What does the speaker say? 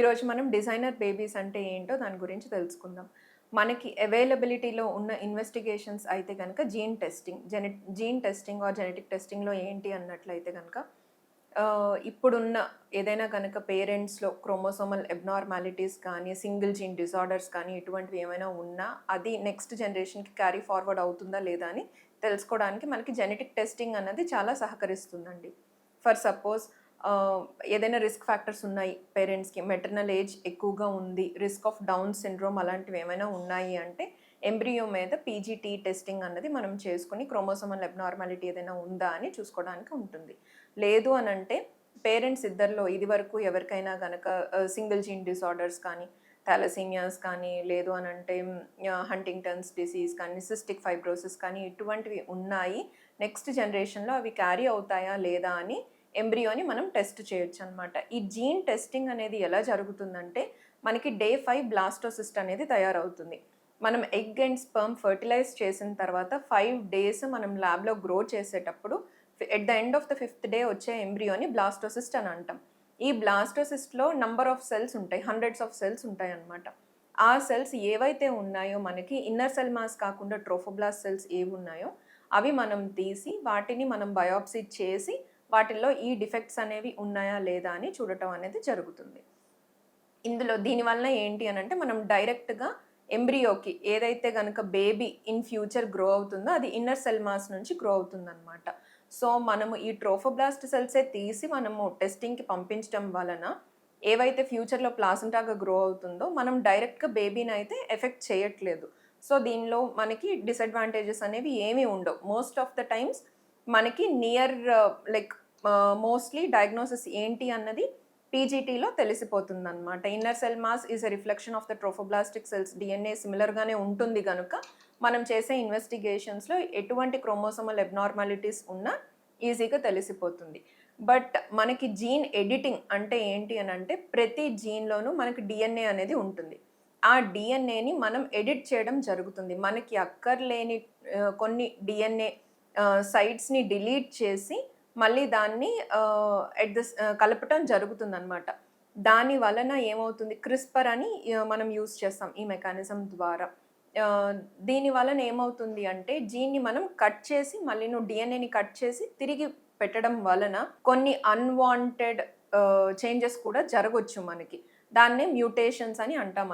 ఈరోజు మనం designer babies అంటే ఏంటో దాని గురించి తెలుసుకుందాం. మనకి అవైలబిలిటీలో ఉన్న ఇన్వెస్టిగేషన్స్ అయితే కనుక gene testing gene gene testing or genetic టెస్టింగ్లో ఏంటి అన్నట్లయితే కనుక ఇప్పుడున్న ఏదైనా కనుక పేరెంట్స్లో క్రోమోసోమల్ ఎబ్నార్మాలిటీస్ కానీ సింగిల్ జీన్ డిజార్డర్స్ కానీ ఇటువంటివి ఏమైనా ఉన్నా అది నెక్స్ట్ జనరేషన్కి క్యారీ ఫార్వర్డ్ అవుతుందా లేదా అని తెలుసుకోవడానికి మనకి జెనెటిక్ టెస్టింగ్ అన్నది చాలా సహకరిస్తుందండి. ఫర్ సపోజ్ ఏదైనా రిస్క్ ఫ్యాక్టర్స్ ఉన్నాయి పేరెంట్స్కి మెటర్నల్ ఏజ్ ఎక్కువగా ఉంది రిస్క్ ఆఫ్ డౌన్ సిండ్రోమ్ అలాంటివి ఏమైనా ఉన్నాయి అంటే ఎంబ్రియో మీద పీజీటీ టెస్టింగ్ అన్నది మనం చేసుకుని క్రోమోసోమల్ అబ్నార్మాలిటీ ఏదైనా ఉందా అని చూసుకోవడానికి ఉంటుంది. లేదు అని అంటే పేరెంట్స్ ఇద్దరిలో ఇది వరకు ఎవరికైనా కనుక సింగిల్ జీన్ డిసార్డర్స్ కానీ థాలసీమియాస్ కానీ లేదు అని అంటే హంటింగ్టన్స్ డిసీజ్ కానీ సిస్టిక్ ఫైబ్రోసిస్ కానీ ఇటువంటివి ఉన్నాయి. నెక్స్ట్ జనరేషన్లో అవి క్యారీ అవుతాయా లేదా అని ఎంబ్రియోని మనం టెస్ట్ చేయొచ్చు అనమాట ఈ జీన్ టెస్టింగ్ అనేది ఎలా జరుగుతుందంటే మనకి డే ఫైవ్ బ్లాస్టోసిస్ట్ అనేది తయారవుతుంది. మనం ఎగ్ అండ్ స్పర్మ్ ఫర్టిలైజ్ చేసిన తర్వాత ఫైవ్ డేస్ మనం ల్యాబ్లో గ్రో చేసేటప్పుడు at the end of the fifth day వచ్చే ఎంబ్రియోని బ్లాస్టోసిస్ట్ అని అంటాం. ఈ బ్లాస్టోసిస్ట్లో నంబర్ ఆఫ్ సెల్స్ ఉంటాయి హండ్రెడ్స్ ఆఫ్ సెల్స్ ఉంటాయి అన్నమాట ఆ సెల్స్ ఏవైతే ఉన్నాయో మనకి ఇన్నర్ సెల్ మాస్ కాకుండా ట్రోఫోబ్లాస్ట్ సెల్స్ ఏవి ఉన్నాయో అవి మనం తీసి వాటిని మనం బయాప్సీ చేసి వాటిల్లో ఈ డిఫెక్ట్స్ అనేవి ఉన్నాయా లేదా అని చూడటం అనేది జరుగుతుంది. ఇందులో దీనివల్ల ఏంటి అని అంటే మనం డైరెక్ట్గా ఎంబ్రియోకి ఏదైతే కనుక బేబీ ఇన్ ఫ్యూచర్ గ్రో అవుతుందో అది ఇన్నర్ సెల్ మాస్ నుంచి గ్రో అవుతుందన్నమాట. సో మనము ఈ ట్రోఫోబ్లాస్ట్ సెల్సే తీసి మనము టెస్టింగ్కి పంపించడం వలన ఏవైతే ఫ్యూచర్లో ప్లాసెంటాగా గ్రో అవుతుందో మనం డైరెక్ట్గా బేబీని అయితే ఎఫెక్ట్ చేయట్లేదు. సో దీనిలో మనకి డిసడ్వాంటేజెస్ అనేవి ఏమీ ఉండవు. మోస్ట్ ఆఫ్ ద టైమ్స్ మనకి నియర్ లైక్ మోస్ట్లీ డయాగ్నోసిస్ ఏంటి అన్నది పీజీటీలో తెలిసిపోతుంది అనమాట inner cell mass is a reflection of the trophoblastic cells DNA సిమిలర్గానే ఉంటుంది కనుక మనం చేసే ఇన్వెస్టిగేషన్స్లో ఎటువంటి క్రోమోసోమల్ ఎబ్నార్మాలిటీస్ ఉన్నా ఈజీగా తెలిసిపోతుంది. బట్ మనకి జీన్ ఎడిటింగ్ అంటే ఏంటి అని అంటే ప్రతి జీన్లోనూ మనకి డిఎన్ఏ అనేది ఉంటుంది. ఆ డిఎన్ఏని మనం ఎడిట్ చేయడం జరుగుతుంది. మనకి అక్కర్లేని కొన్ని డిఎన్ఏ సైట్స్ని డిలీట్ చేసి మళ్ళీ దాన్ని ఎట్ ద కలపటం జరుగుతుందనమాట దాని వలన ఏమవుతుంది? క్రిస్పర్ అని మనం యూస్ చేస్తాం ఈ మెకానిజం ద్వారా. దీని వలన ఏమవుతుంది అంటే జీన్ని మనం కట్ చేసి మళ్ళీ నువ్వు డిఎన్ఏని కట్ చేసి తిరిగి పెట్టడం వలన కొన్ని అన్వాంటెడ్ చేంజెస్ కూడా జరగవచ్చు మనకి. దాన్నే మ్యూటేషన్స్ అని అంటాం